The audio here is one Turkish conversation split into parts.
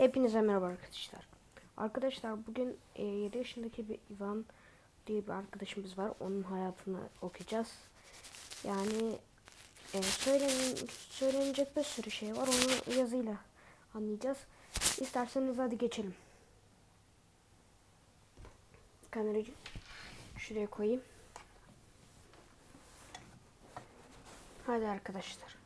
Hepinize merhaba arkadaşlar. Arkadaşlar bugün e, 7 yaşındaki bir Ivan diye bir arkadaşımız var. Onun hayatını okuyacağız. Yani e, söylen, söylenecek bir sürü şey var. Onu yazıyla anlayacağız. İsterseniz hadi geçelim. Kamerayı şuraya koyayım. Hadi arkadaşlar.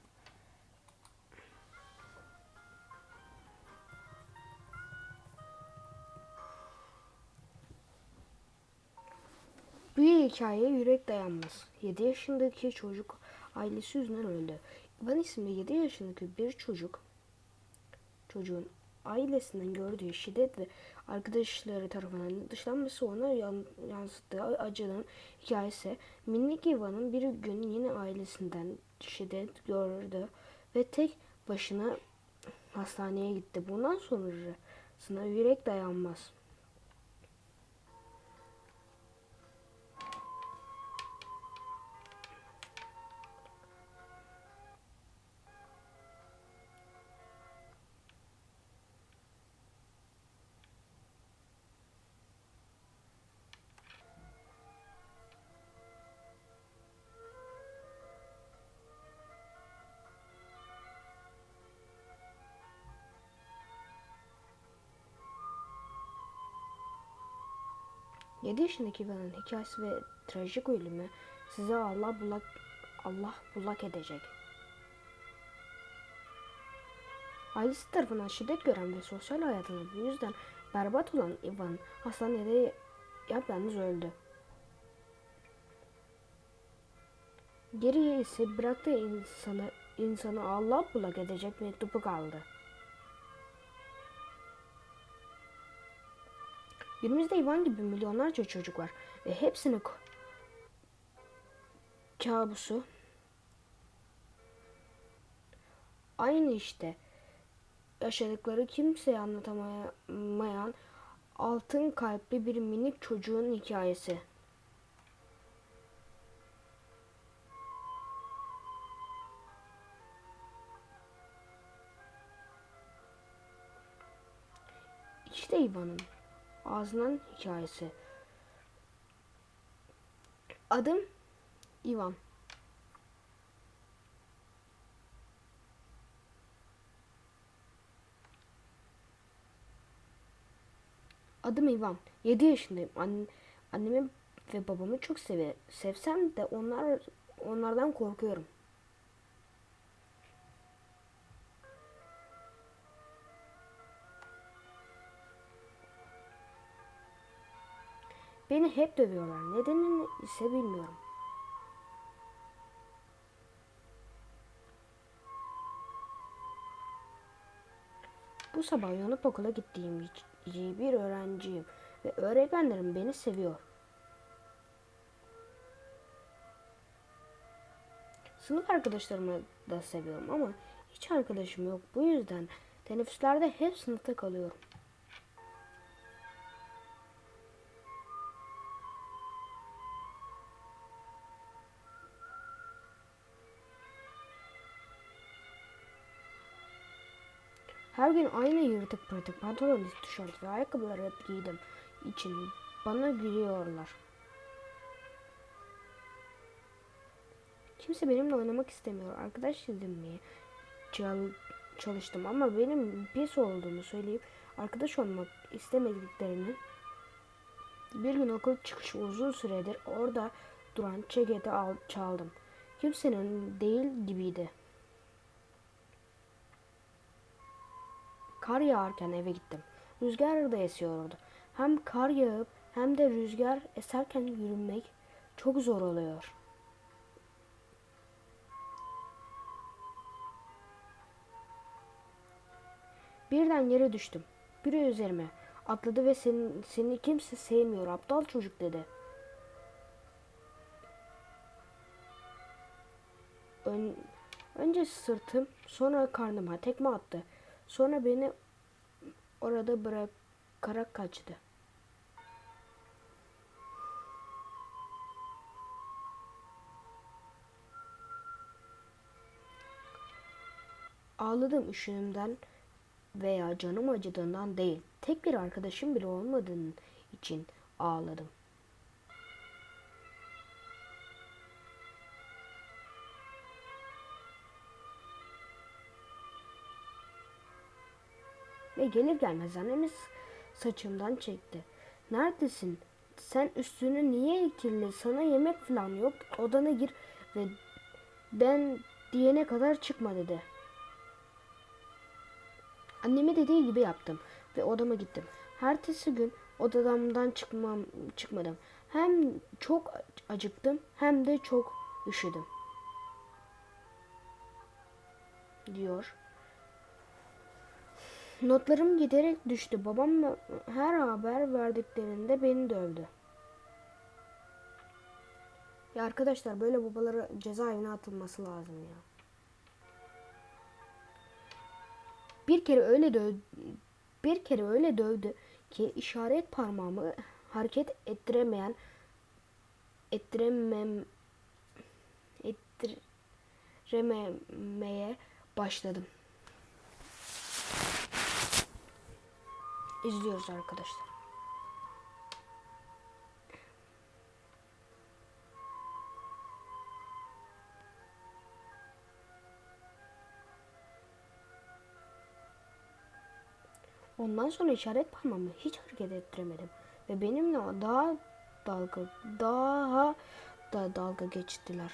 Bir hikayeye yürek dayanmaz. 7 yaşındaki çocuk ailesi yüzünden öldü. İvan isimli 7 yaşındaki bir çocuk çocuğun ailesinden gördüğü şiddet ve arkadaşları tarafından dışlanması ona yan- yansıttığı acının hikayesi. Minik Ivan'ın bir gün yine ailesinden şiddet gördü ve tek başına hastaneye gitti. Bundan sonrasına yürek dayanmaz. Yedi yaşındaki Ivan'ın hikayesi ve trajik ölümü size Allah bulak Allah bulak edecek. Ailesi tarafından şiddet gören ve sosyal hayatını bu yüzden berbat olan Ivan hastanede yapyalnız öldü. Geriye ise bıraktığı insanı, insanı Allah bulak edecek mektubu kaldı. Günümüzde Ivan gibi milyonlarca çocuk var ve hepsinin kabusu aynı işte. Yaşadıkları kimseye anlatamayan altın kalpli bir minik çocuğun hikayesi. İşte Ivan'ın ağzından hikayesi. Adım Ivan. Adım Ivan. 7 yaşındayım. Anne, annemi ve babamı çok seve, sevsem de onlar onlardan korkuyorum. Beni hep dövüyorlar. Nedenini ise bilmiyorum. Bu sabah uyanıp okula gittiğim bir öğrenciyim ve öğretmenlerim beni seviyor. Sınıf arkadaşlarımı da seviyorum ama hiç arkadaşım yok. Bu yüzden teneffüslerde hep sınıfta kalıyorum. Her gün aynı yırtık pırtık pantolon, tişört ve ayakkabıları hep giydim için bana gülüyorlar. Kimse benimle oynamak istemiyor. Arkadaş edinmeye çal- çalıştım ama benim pis olduğumu söyleyip arkadaş olmak istemediklerini bir gün okul çıkışı uzun süredir orada duran ceketi al, çaldım. Kimsenin değil gibiydi. Kar yağarken eve gittim. Rüzgar da esiyordu. Hem kar yağıp hem de rüzgar eserken yürümek çok zor oluyor. Birden yere düştüm. Biri üzerime atladı ve seni, seni kimse sevmiyor aptal çocuk dedi. Ön, önce sırtım sonra karnıma tekme attı. Sonra beni orada bırakarak kaçtı. Ağladım üşüğümden veya canım acıdığından değil. Tek bir arkadaşım bile olmadığın için ağladım. Ve gelir gelmez annemiz saçımdan çekti. Neredesin? Sen üstünü niye kirli? Sana yemek falan yok. Odana gir ve ben diyene kadar çıkma dedi. Anneme dediği gibi yaptım ve odama gittim. Ertesi gün odamdan çıkmam çıkmadım. Hem çok acıktım hem de çok üşüdüm. Diyor. Notlarım giderek düştü. Babam her haber verdiklerinde beni dövdü. Ya arkadaşlar böyle babalara cezaevine atılması lazım ya. Bir kere öyle döv bir kere öyle dövdü ki işaret parmağımı hareket ettiremeyen ettiremem ettirememeye başladım. İzliyoruz arkadaşlar. Ondan sonra işaret parmağımı hiç hareket ettiremedim. Ve benimle daha dalga daha da dalga geçtiler.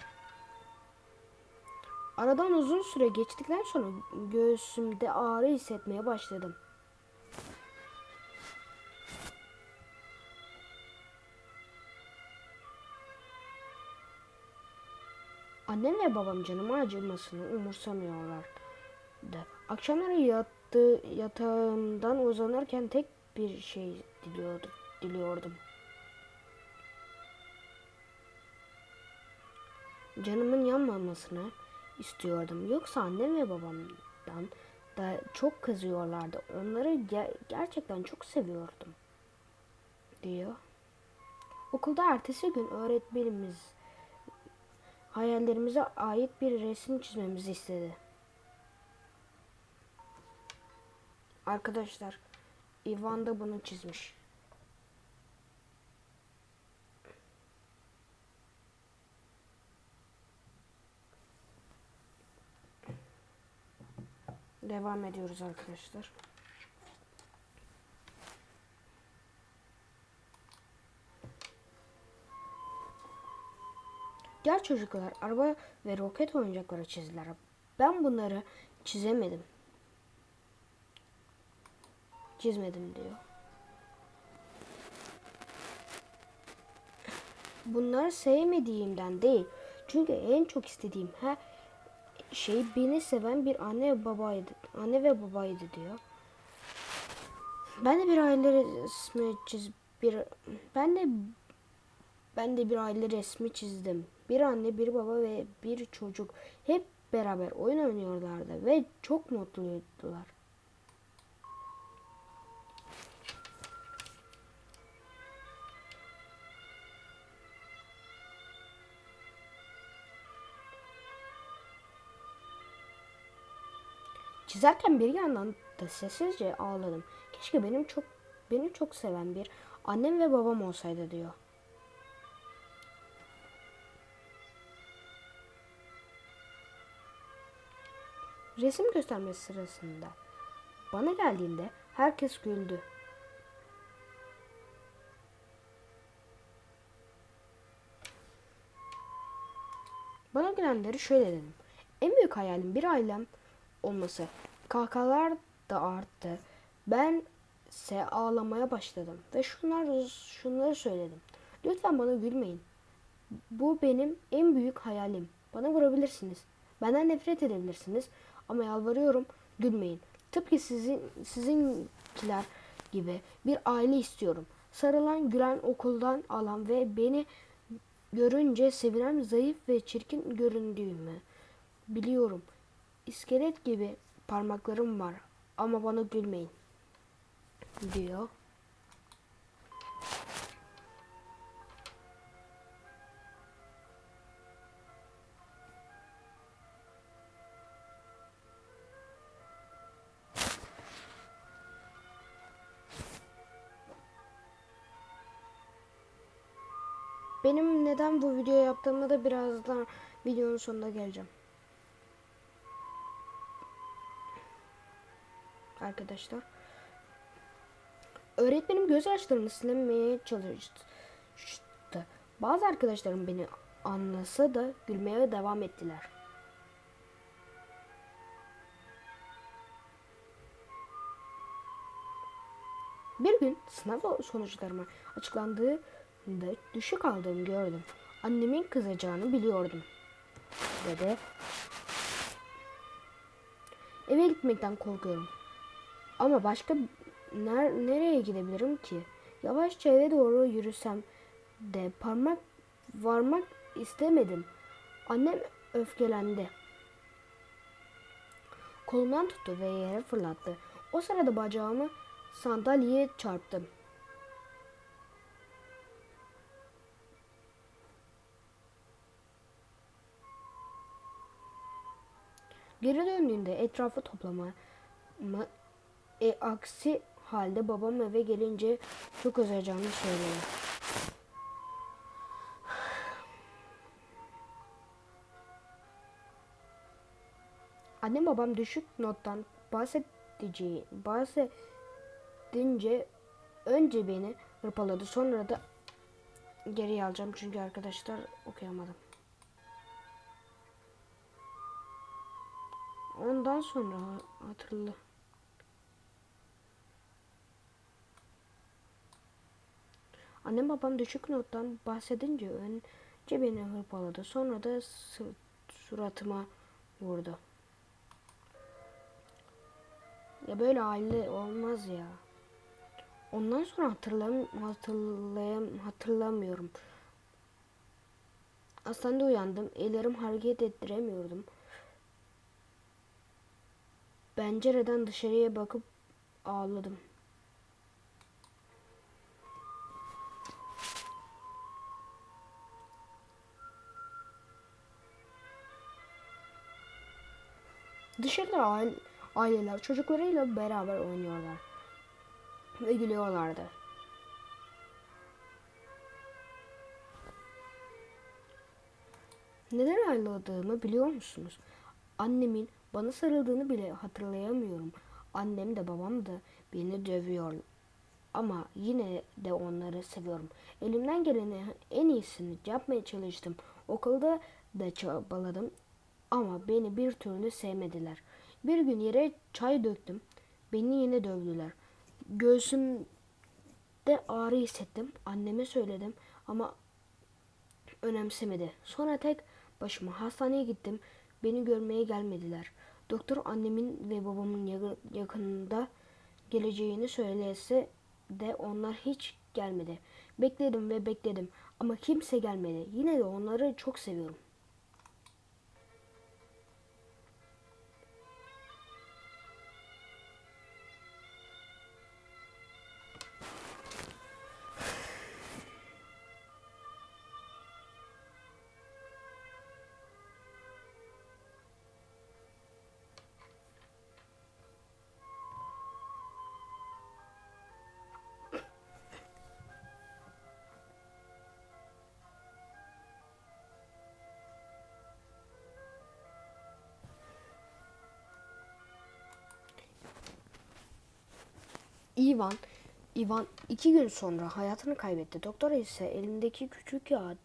Aradan uzun süre geçtikten sonra göğsümde ağrı hissetmeye başladım. Annem ve babam canıma acımasını umursamıyorlardı. Akşamları yattı, yatağımdan uzanırken tek bir şey diliyordum. diliyordum. Canımın yanmamasını istiyordum. Yoksa annem ve babamdan da çok kızıyorlardı. Onları ger- gerçekten çok seviyordum. Diyor. Okulda ertesi gün öğretmenimiz hayallerimize ait bir resim çizmemizi istedi. Arkadaşlar, Ivan da bunu çizmiş. Devam ediyoruz arkadaşlar. Diğer çocuklar araba ve roket oyuncakları çizdiler. Ben bunları çizemedim. Çizmedim diyor. Bunları sevmediğimden değil. Çünkü en çok istediğim her şey beni seven bir anne ve babaydı. Anne ve babaydı diyor. Ben de bir aile resmi çiz bir ben de ben de bir aile resmi çizdim. Bir anne, bir baba ve bir çocuk hep beraber oyun oynuyorlardı ve çok mutluydular. Çizerken bir yandan da sessizce ağladım. Keşke benim çok beni çok seven bir annem ve babam olsaydı diyor. Resim göstermesi sırasında bana geldiğinde herkes güldü. Bana gülenleri şöyle dedim. En büyük hayalim bir ailem olması. Kahkahalar da arttı. Ben ise ağlamaya başladım ve şunlar şunları söyledim. Lütfen bana gülmeyin. Bu benim en büyük hayalim. Bana vurabilirsiniz. Benden nefret edebilirsiniz ama yalvarıyorum gülmeyin. Tıpkı sizin sizinkiler gibi bir aile istiyorum. Sarılan, gülen, okuldan alan ve beni görünce sevinen zayıf ve çirkin göründüğümü biliyorum. İskelet gibi parmaklarım var ama bana gülmeyin diyor. Benim neden bu video yaptığımı da birazdan videonun sonunda geleceğim. Arkadaşlar. Öğretmenim göz yaşlarını silemeye çalıştı. Bazı arkadaşlarım beni anlasa da gülmeye devam ettiler. Bir gün sınav sonuçlarıma açıklandığında düşük aldığımı gördüm. Annemin kızacağını biliyordum. Dedi. Eve gitmekten korkuyorum. Ama başka ner nereye gidebilirim ki? Yavaşça eve doğru yürüsem de parmak varmak istemedim. Annem öfkelendi. Kolumdan tuttu ve yere fırlattı. O sırada bacağımı sandalyeye çarptım. Geri döndüğünde etrafı toplama e, aksi halde babam eve gelince çok üzeceğini söyledi. Annem babam düşük nottan bahsedeceği, bahsedince önce beni hırpaladı. Sonra da geri alacağım çünkü arkadaşlar okuyamadım. Ondan sonra hatırla. Annem babam düşük nottan bahsedince önce beni hırpaladı. Sonra da suratıma vurdu. Ya böyle aile olmaz ya. Ondan sonra hatırlam hatırlayam hatırlamıyorum. Hastanede uyandım. Ellerim hareket ettiremiyordum. Pencereden dışarıya bakıp ağladım. Dışarıda aile, aileler çocuklarıyla beraber oynuyorlar ve gülüyorlardı. Neden ayrıldığımı biliyor musunuz? Annemin bana sarıldığını bile hatırlayamıyorum. Annem de babam da beni dövüyor. Ama yine de onları seviyorum. Elimden geleni en iyisini yapmaya çalıştım. Okulda da çabaladım ama beni bir türlü sevmediler. Bir gün yere çay döktüm. Beni yine dövdüler. Göğsümde ağrı hissettim. Anneme söyledim ama önemsemedi. Sonra tek başıma hastaneye gittim. Beni görmeye gelmediler. Doktor annemin ve babamın yakınında geleceğini söylese de onlar hiç gelmedi. Bekledim ve bekledim ama kimse gelmedi. Yine de onları çok seviyorum. Ivan, Ivan iki gün sonra hayatını kaybetti. Doktor ise elindeki küçük kağıtta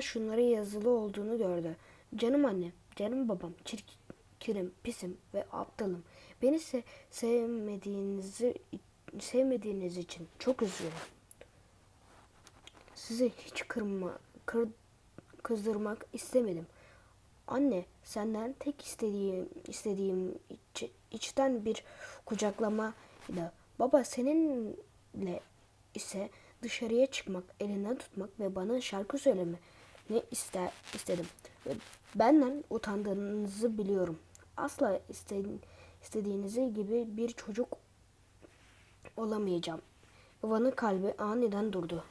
şunları yazılı olduğunu gördü. Canım annem, canım babam, çirkinim, pisim ve aptalım. Beni se sevmediğinizi sevmediğiniz için çok üzülüyorum. Sizi hiç kırma, kır, kızdırmak istemedim. Anne, senden tek istediğim istediğim iç, içten bir kucaklamaydı. Baba seninle ise dışarıya çıkmak, elinden tutmak ve bana şarkı söyleme ne ister istedim. Benden utandığınızı biliyorum. Asla istediğiniz gibi bir çocuk olamayacağım. Ivan'ın kalbi aniden durdu.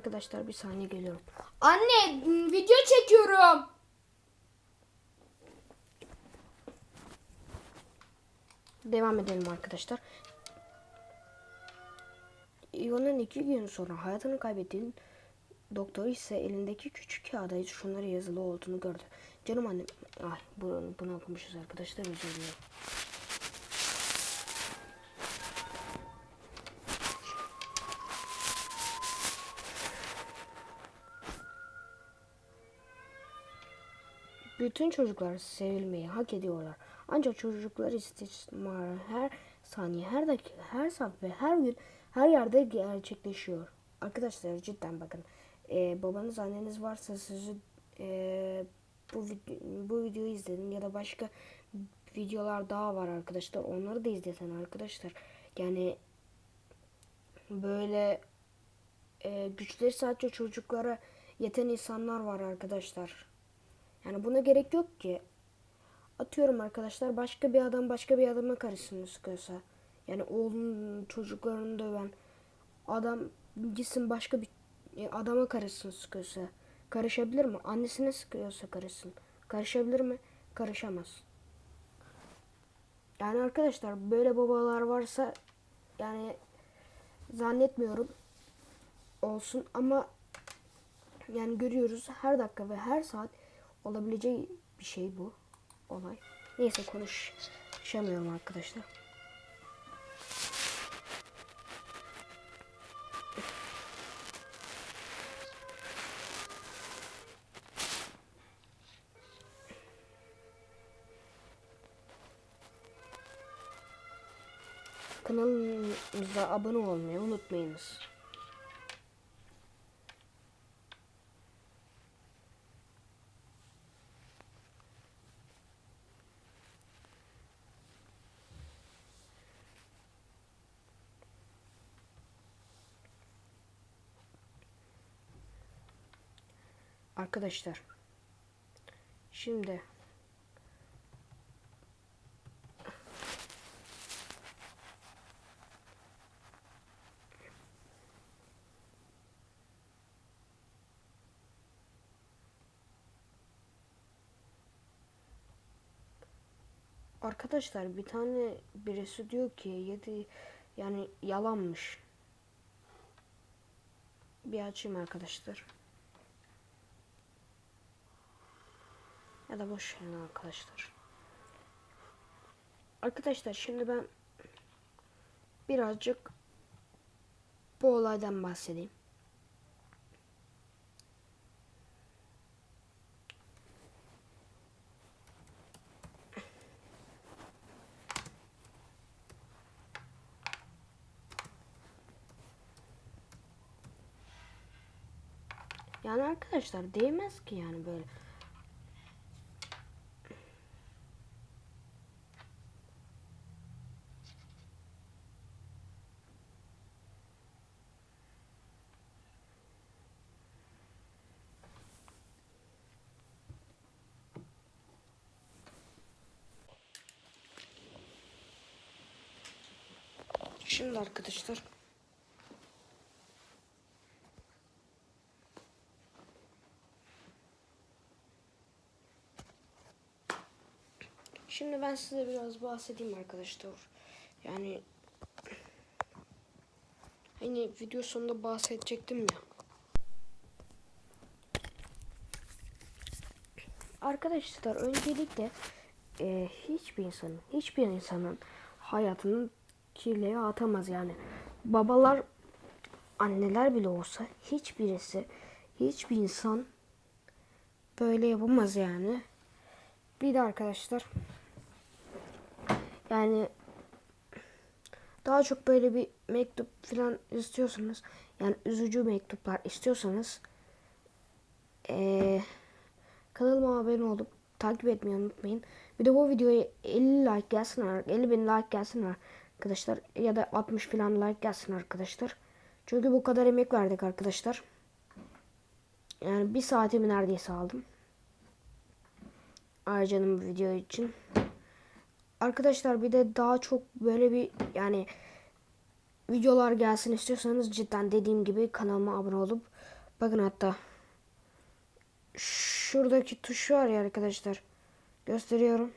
Arkadaşlar bir saniye geliyorum. Anne video çekiyorum. Devam edelim arkadaşlar. Ivan'ın iki gün sonra hayatını kaybettiğin doktor ise elindeki küçük kağıda şunları yazılı olduğunu gördü. Canım annem... Ay bunu, bunu okumuşuz arkadaşlar özür dilerim. Bütün çocuklar sevilmeyi hak ediyorlar. Ancak çocuklar istismarı her saniye, her dakika, her saat ve her gün her yerde gerçekleşiyor. Arkadaşlar cidden bakın. Ee, babanız anneniz varsa sizi ee, bu, bu videoyu izledin ya da başka videolar daha var arkadaşlar. Onları da izleten arkadaşlar. Yani böyle e, güçleri sadece çocuklara yeten insanlar var arkadaşlar. Yani buna gerek yok ki. Atıyorum arkadaşlar başka bir adam başka bir adama karışsın sıkıyorsa. Yani oğlunun çocuklarını döven adam gitsin başka bir e, adama karışsın sıkıyorsa. Karışabilir mi? Annesine sıkıyorsa karışsın. Karışabilir mi? Karışamaz. Yani arkadaşlar böyle babalar varsa yani zannetmiyorum olsun ama yani görüyoruz her dakika ve her saat olabileceği bir şey bu olay. Neyse konuşamıyorum arkadaşlar. Kanalımıza abone olmayı unutmayınız. Arkadaşlar. Şimdi Arkadaşlar bir tane birisi diyor ki yedi yani yalanmış. Bir açayım arkadaşlar. Ya da boş verin arkadaşlar. Arkadaşlar şimdi ben birazcık bu olaydan bahsedeyim. Yani arkadaşlar değmez ki yani böyle. Şimdi arkadaşlar Şimdi ben size biraz bahsedeyim arkadaşlar. Yani hani video sonunda bahsedecektim ya. Arkadaşlar öncelikle e, hiçbir insanın hiçbir insanın hayatını kirliye atamaz yani. Babalar anneler bile olsa hiçbirisi hiçbir insan böyle yapamaz yani. Bir de arkadaşlar yani daha çok böyle bir mektup falan istiyorsanız yani üzücü mektuplar istiyorsanız eee kanalıma abone olup takip etmeyi unutmayın. Bir de bu videoya 50 like gelsin 50 bin like gelsin arkadaşlar ya da 60 falan like gelsin arkadaşlar. Çünkü bu kadar emek verdik arkadaşlar. Yani bir saatimi neredeyse aldım. Ayrıcanın video için. Arkadaşlar bir de daha çok böyle bir yani videolar gelsin istiyorsanız cidden dediğim gibi kanalıma abone olup bakın hatta şuradaki tuş var ya arkadaşlar gösteriyorum.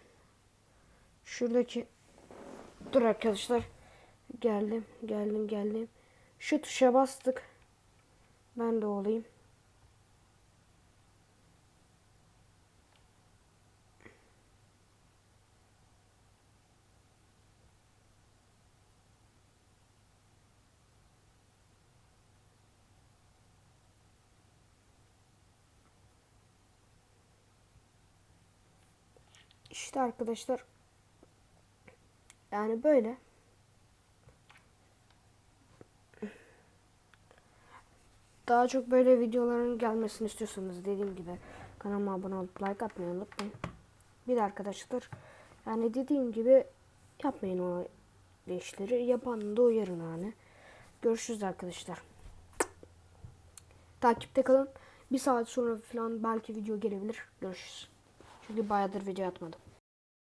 Şuradaki dur arkadaşlar geldim geldim geldim. Şu tuşa bastık. Ben de olayım. İşte arkadaşlar yani böyle. Daha çok böyle videoların gelmesini istiyorsanız dediğim gibi kanalıma abone olup like atmayı unutmayın. Bir de arkadaşlar yani dediğim gibi yapmayın o işleri. Yapan da uyarın yani. Görüşürüz arkadaşlar. Takipte kalın. Bir saat sonra falan belki video gelebilir. Görüşürüz. Çünkü bayağıdır video atmadım.